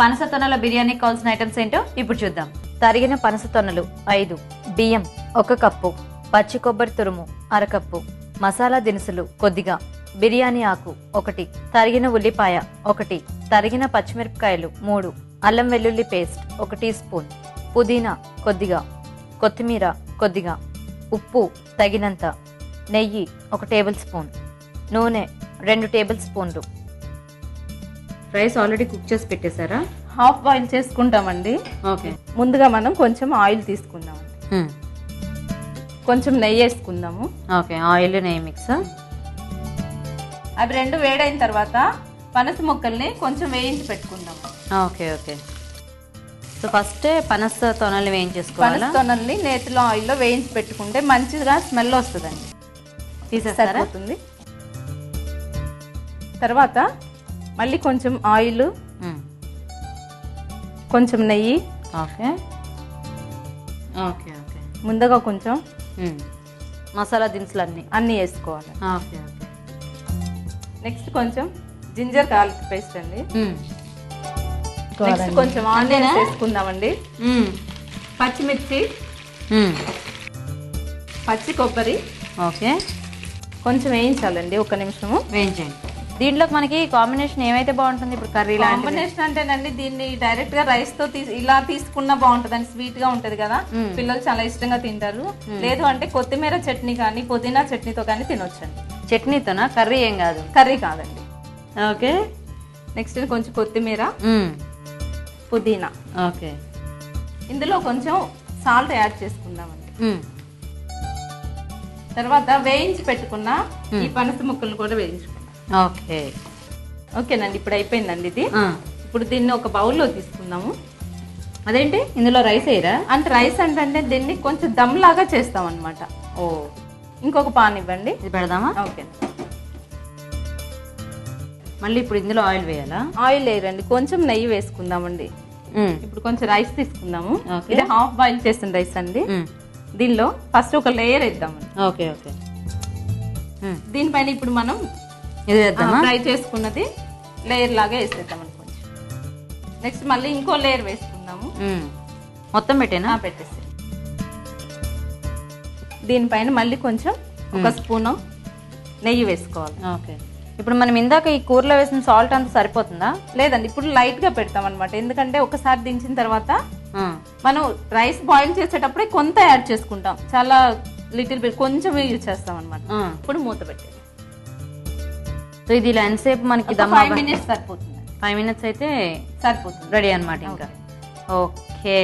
పనస తొనల బిర్యానీకి కావాల్సిన ఐటమ్స్ ఏంటో ఇప్పుడు చూద్దాం. తరిగిన పనస తొనలు ఐదు బియ్యం ఒక కప్పు పచ్చి కొబ్బరి తురుము అరకప్పు మసాలా దినుసులు కొద్దిగా బిర్యానీ ఆకు ఒకటి తరిగిన ఉల్లిపాయ ఒకటి తరిగిన పచ్చిమిరపకాయలు మూడు అల్లం వెల్లుల్లి పేస్ట్ ఒక టీ స్పూన్ పుదీనా కొద్దిగా కొత్తిమీర కొద్దిగా ఉప్పు తగినంత నెయ్యి ఒక టేబుల్ స్పూన్ నూనె రెండు టేబుల్ స్పూన్లు. రైస్ ఆల్రెడీ కుక్ చేసి పెట్టేశారా? హాఫ్ బాయిల్ చేసుకుంటామండి. ఓకే. ముందుగా మనం కొంచెం ఆయిల్ తీసుకుందామండి కొంచెం నెయ్యి వేసుకుందాము. ఓకే ఆయిల్ నెయ్యి మిక్స్? అవి రెండు వేడైన తర్వాత పనస ముక్కల్ని కొంచెం వేయించి పెట్టుకుందాము ఓకే ఓకే. సో ఫస్ట్ పనస తొనలు వేయించేసుకోవాలా? పనస తొనల్ని నేతిలో ఆయిల్లో వేయించి పెట్టుకుంటే మంచిగా స్మెల్ వస్తుందండి. తీసేస్తారా? తర్వాత మళ్ళీ కొంచెం ఆయిల్. కొంచెం నెయ్యి. ఓకే. Okay okay. ముందుగా కొంచెం. మసాలా దినుసులు అన్నీ అన్నీ వేసుకోవాలి. Okay okay. నెక్స్ట్ కొంచెం జింజర్ గార్లిక్ పేస్ట్ అండి. నెక్స్ట్ కొంచెం ఆనియన్స్ వేసుకుందామండి. పచ్చిమిర్చి. పచ్చి కొబ్బరి. ఓకే. కొంచెం వేయించాలండి ఒక నిమిషము. వేయించండి. దీంట్లోకి మనకి కాంబినేషన్ ఏమైతే బాగుంటుంది? ఇప్పుడు కర్రీ కాంబినేషన్ అంటేనండి దీన్ని డైరెక్ట్గా రైస్తో ఇలా తీసుకున్నా బాగుంటుంది స్వీట్గా ఉంటది కదా. పిల్లలు చాలా ఇష్టంగా తింటారు. లేదు అంటే కొత్తిమీర చట్నీ కానీ పుదీనా చట్నీతో కానీ తినొచ్చండి. చట్నీతోనా? కర్రీ ఏం కాదు. కర్రీ కాదండి. ఓకే. నెక్స్ట్ కొంచెం కొత్తిమీర. పుదీనా. ఓకే. ఇందులో కొంచెం సాల్ట్ యాడ్ చేసుకుందామండి. తర్వాత వేయించి పెట్టుకున్న ఈ పనస ముక్కలు కూడా వేయించుకుందాం ఓకే. ఓకేనండి ఇప్పుడు అయిపోయిందండి ఇది. ఇప్పుడు దీన్ని ఒక బౌల్లో తీసుకుందాము. అదేంటి? ఇందులో రైస్ వేయరా? అంటే రైస్ అంటే దీన్ని కొంచెం దమ్ లాగా చేస్తాం అనమాట ఓ. ఇంకొక పాన్ ఇవ్వండి. ఇది పెడదామా? ఓకే. మళ్ళీ ఇప్పుడు ఇందులో ఆయిల్ వేయాలా? ఆయిల్ వేయరండి. కొంచెం నెయ్యి వేసుకుందామండి. ఇప్పుడు కొంచెం రైస్ తీసుకుందాము. ఇది హాఫ్ బాయిల్ చేసిన రైస్ అండి. దీనిలో ఫస్ట్ ఒక లేయర్ వేద్దామండి. Okay okay. దీనిపైన ఇప్పుడు మనం ఇది వేద్దామా ఫ్రై చేసుకున్నది లేయర్ లాగా వేసేద్దామండి కొంచెం నెక్స్ట్ మళ్ళీ ఇంకో లేయర్ వేసుకుందాము. మొత్తం పెట్టేనా? పెట్టేసి దీనిపైన మళ్ళీ కొంచెం ఒక స్పూను నెయ్యి వేసుకోవాలి. ఓకే. ఇప్పుడు మనం ఇందాక ఈ కూరలో వేసిన సాల్ట్ అంతా సరిపోతుందా? లేదండి ఇప్పుడు లైట్గా పెడతాం అనమాట ఎందుకంటే ఒకసారి దించిన తర్వాత. మనం రైస్ బాయిల్ చేసేటప్పుడే కొంత యాడ్ చేసుకుంటాం. చాలా లిటిల్ బిట్ కొంచెం యూజ్ చేస్తాం అనమాట. ఇప్పుడు మూత పెట్టేది సో ఇది ఇలా ఎంతసేపు మనకి దమ్ ఫైవ్ మినిట్స్ సరిపోతుంది. ఫైవ్ మినిట్స్ అయితే సరిపోతుంది. రెడీ అన్నమాట ఇంకా. ఓకే.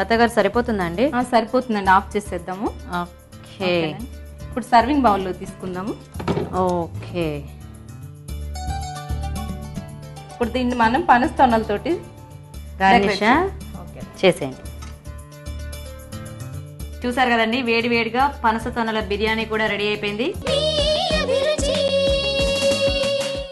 అత్తగారు సరిపోతుందా అండి? ఆ, సరిపోతుందండి. ఆఫ్ చేసేద్దాము. ఓకే? ఇప్పుడు సర్వింగ్ బౌల్లో తీసుకుందాము. ఓకే. ఇప్పుడు దీన్ని మనం పనస తొనలతోటి గార్నిష్ ఓకే. చేసేయండి. చూసారు కదండి వేడి వేడిగా పనస తొనల బిర్యానీ కూడా రెడీ అయిపోయింది.